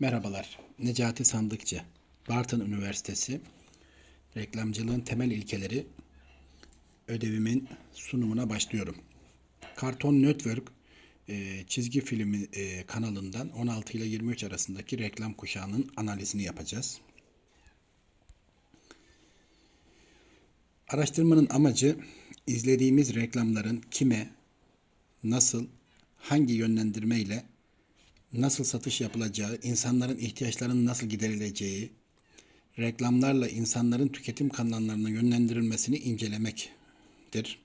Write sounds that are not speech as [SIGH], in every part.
Merhabalar, Necati Sandıkçı, Bartın Üniversitesi, Reklamcılığın Temel İlkeleri ödevimin sunumuna başlıyorum. Cartoon Network e, çizgi filmi e, kanalından 16 ile 23 arasındaki reklam kuşağının analizini yapacağız. Araştırmanın amacı izlediğimiz reklamların kime, nasıl, hangi yönlendirmeyle nasıl satış yapılacağı, insanların ihtiyaçlarının nasıl giderileceği, reklamlarla insanların tüketim kanallarına yönlendirilmesini incelemektir.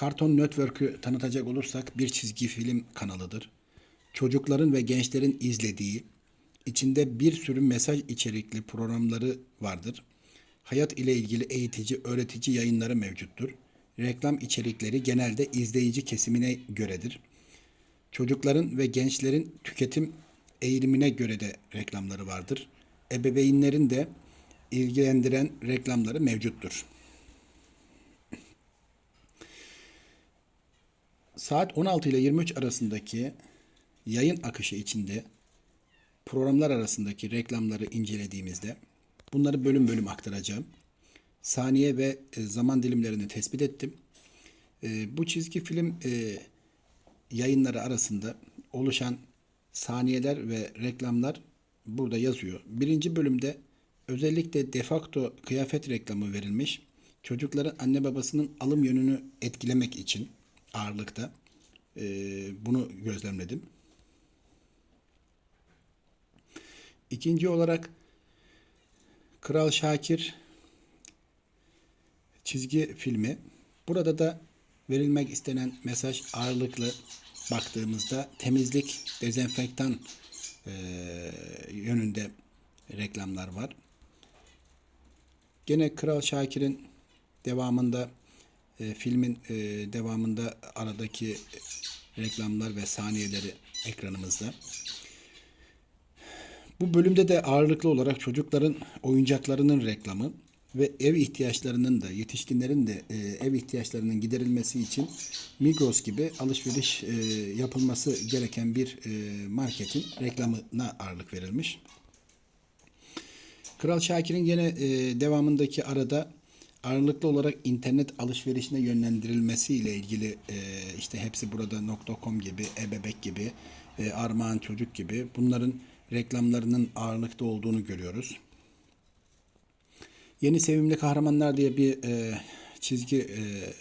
Cartoon Network'ü tanıtacak olursak bir çizgi film kanalıdır. Çocukların ve gençlerin izlediği, içinde bir sürü mesaj içerikli programları vardır. Hayat ile ilgili eğitici, öğretici yayınları mevcuttur. Reklam içerikleri genelde izleyici kesimine göredir. Çocukların ve gençlerin tüketim eğilimine göre de reklamları vardır. Ebeveynlerin de ilgilendiren reklamları mevcuttur. Saat 16 ile 23 arasındaki yayın akışı içinde programlar arasındaki reklamları incelediğimizde bunları bölüm bölüm aktaracağım. Saniye ve e, zaman dilimlerini tespit ettim. E, Bu çizgi film e, yayınları arasında oluşan saniyeler ve reklamlar burada yazıyor. Birinci bölümde özellikle defakto kıyafet reklamı verilmiş. Çocukların anne babasının alım yönünü etkilemek için ağırlıkta e, bunu gözlemledim. İkinci olarak Kral Şakir çizgi filmi. Burada da verilmek istenen mesaj ağırlıklı baktığımızda temizlik, dezenfektan e, yönünde reklamlar var. Gene Kral Şakir'in devamında e, filmin e, devamında aradaki reklamlar ve saniyeleri ekranımızda. Bu bölümde de ağırlıklı olarak çocukların oyuncaklarının reklamı ve ev ihtiyaçlarının da yetişkinlerin de e, ev ihtiyaçlarının giderilmesi için Migros gibi alışveriş e, yapılması gereken bir e, marketin reklamına ağırlık verilmiş. Kral Şakir'in yine e, devamındaki arada ağırlıklı olarak internet alışverişine yönlendirilmesi ile ilgili e, işte hepsi burada .com gibi, ebebek gibi, e, Armağan Çocuk gibi bunların reklamlarının ağırlıkta olduğunu görüyoruz. Yeni Sevimli Kahramanlar diye bir e, çizgi e,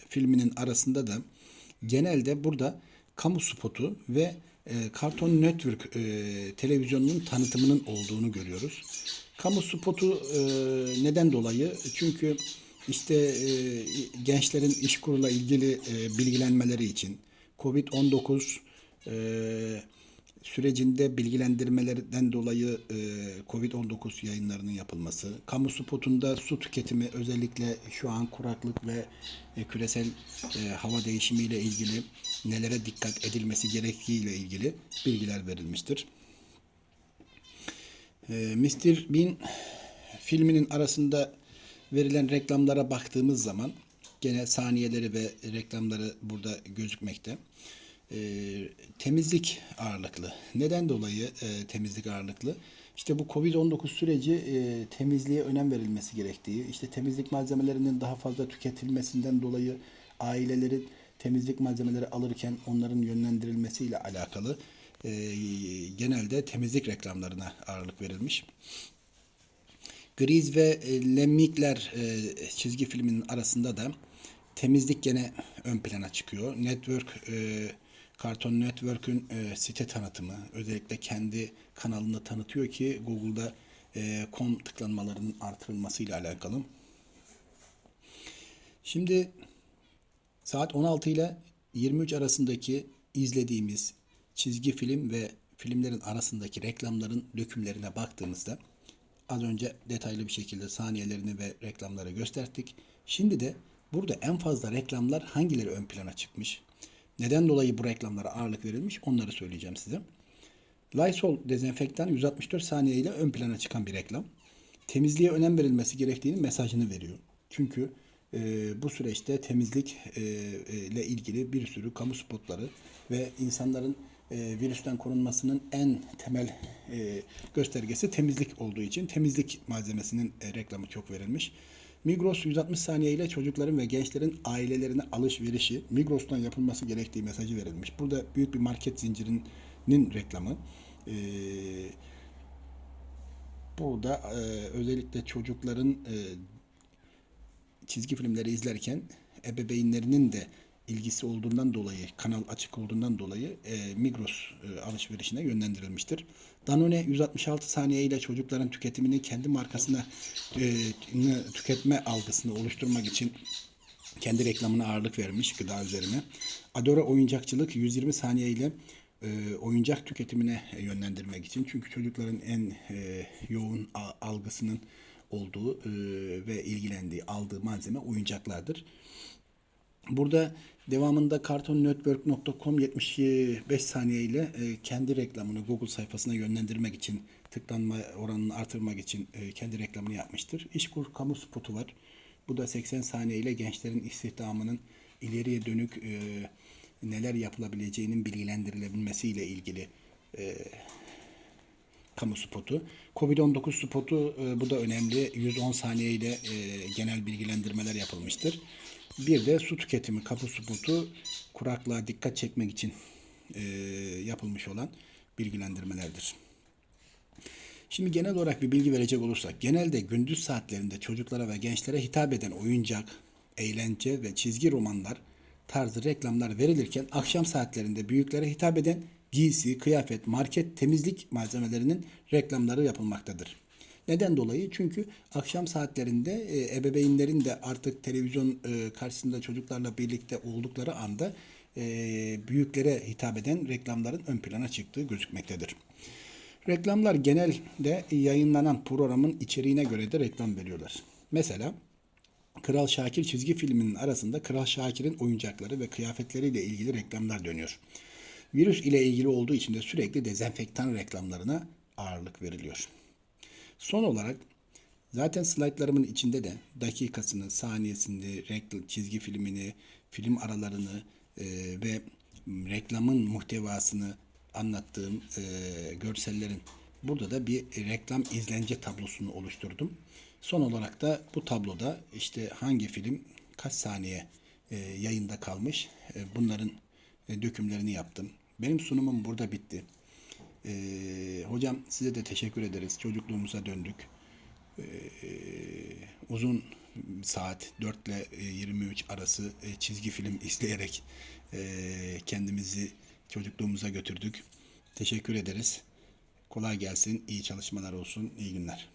filminin arasında da genelde burada kamu spotu ve e, Cartoon Network e, televizyonunun tanıtımının olduğunu görüyoruz. Kamu spotu e, neden dolayı? Çünkü işte e, gençlerin iş kurula ilgili e, bilgilenmeleri için Covid-19 e, sürecinde bilgilendirmelerden dolayı e, Covid-19 yayınlarının yapılması, kamu spotunda su tüketimi özellikle şu an kuraklık ve e, küresel e, hava değişimiyle ilgili nelere dikkat edilmesi gerektiğiyle ilgili bilgiler verilmiştir. E, Mr. Bean filminin arasında verilen reklamlara baktığımız zaman gene saniyeleri ve reklamları burada gözükmekte e, temizlik ağırlıklı. Neden dolayı e, temizlik ağırlıklı? İşte bu Covid-19 süreci e, temizliğe önem verilmesi gerektiği, işte temizlik malzemelerinin daha fazla tüketilmesinden dolayı ailelerin temizlik malzemeleri alırken onların yönlendirilmesiyle alakalı e, genelde temizlik reklamlarına ağırlık verilmiş. Griz ve e, Lemmikler e, çizgi filminin arasında da temizlik gene ön plana çıkıyor. Network e, Cartoon Network'ün e, site tanıtımı özellikle kendi kanalında tanıtıyor ki Google'da e, com tıklanmalarının artırılmasıyla alakalı. Şimdi saat 16 ile 23 arasındaki izlediğimiz çizgi film ve filmlerin arasındaki reklamların dökümlerine baktığımızda az önce detaylı bir şekilde saniyelerini ve reklamları gösterdik. Şimdi de burada en fazla reklamlar hangileri ön plana çıkmış? Neden dolayı bu reklamlara ağırlık verilmiş onları söyleyeceğim size. Lysol dezenfektan 164 saniye ile ön plana çıkan bir reklam. Temizliğe önem verilmesi gerektiğinin mesajını veriyor. Çünkü e, bu süreçte temizlik e, e, ile ilgili bir sürü kamu spotları ve insanların e, virüsten korunmasının en temel e, göstergesi temizlik olduğu için temizlik malzemesinin e, reklamı çok verilmiş. Migros 160 saniye ile çocukların ve gençlerin ailelerine alışverişi Migros'tan yapılması gerektiği mesajı verilmiş. Burada büyük bir market zincirinin reklamı. Burada özellikle çocukların çizgi filmleri izlerken ebeveynlerinin de ilgisi olduğundan dolayı, kanal açık olduğundan dolayı e, Migros e, alışverişine yönlendirilmiştir. Danone 166 saniye ile çocukların tüketimini kendi markasına e, tüketme algısını oluşturmak için kendi reklamına ağırlık vermiş gıda üzerine. Adora oyuncakçılık 120 saniye ile e, oyuncak tüketimine yönlendirmek için. Çünkü çocukların en e, yoğun algısının olduğu e, ve ilgilendiği, aldığı malzeme oyuncaklardır. Burada devamında cartoonnetwork.com 75 saniye ile e, kendi reklamını Google sayfasına yönlendirmek için tıklanma oranını artırmak için e, kendi reklamını yapmıştır. İşkur kamu spotu var. Bu da 80 saniye ile gençlerin istihdamının ileriye dönük e, neler yapılabileceğinin bilgilendirilebilmesiyle ilgili kamu spotu. Covid-19 spotu bu da önemli. 110 saniye ile genel bilgilendirmeler yapılmıştır. Bir de su tüketimi kamu spotu kuraklığa dikkat çekmek için e, yapılmış olan bilgilendirmelerdir. Şimdi genel olarak bir bilgi verecek olursak, genelde gündüz saatlerinde çocuklara ve gençlere hitap eden oyuncak, eğlence ve çizgi romanlar tarzı reklamlar verilirken akşam saatlerinde büyüklere hitap eden giysi, kıyafet, market, temizlik malzemelerinin reklamları yapılmaktadır. Neden dolayı? Çünkü akşam saatlerinde e, ebeveynlerin de artık televizyon e, karşısında çocuklarla birlikte oldukları anda e, büyüklere hitap eden reklamların ön plana çıktığı gözükmektedir. Reklamlar genelde yayınlanan programın içeriğine göre de reklam veriyorlar. Mesela Kral Şakir çizgi filminin arasında Kral Şakir'in oyuncakları ve kıyafetleriyle ilgili reklamlar dönüyor. Virüs ile ilgili olduğu için de sürekli dezenfektan reklamlarına ağırlık veriliyor. Son olarak zaten slaytlarımın içinde de dakikasını, saniyesini, reklam, çizgi filmini, film aralarını e, ve reklamın muhtevasını anlattığım e, görsellerin burada da bir reklam izlence tablosunu oluşturdum. Son olarak da bu tabloda işte hangi film kaç saniye e, yayında kalmış e, bunların e, dökümlerini yaptım. Benim sunumum burada bitti. Ee, hocam size de teşekkür ederiz. Çocukluğumuza döndük. Ee, uzun saat 4 ile e, 23 arası e, çizgi film [LAUGHS] izleyerek e, kendimizi çocukluğumuza götürdük. Teşekkür ederiz. Kolay gelsin. iyi çalışmalar olsun. İyi günler.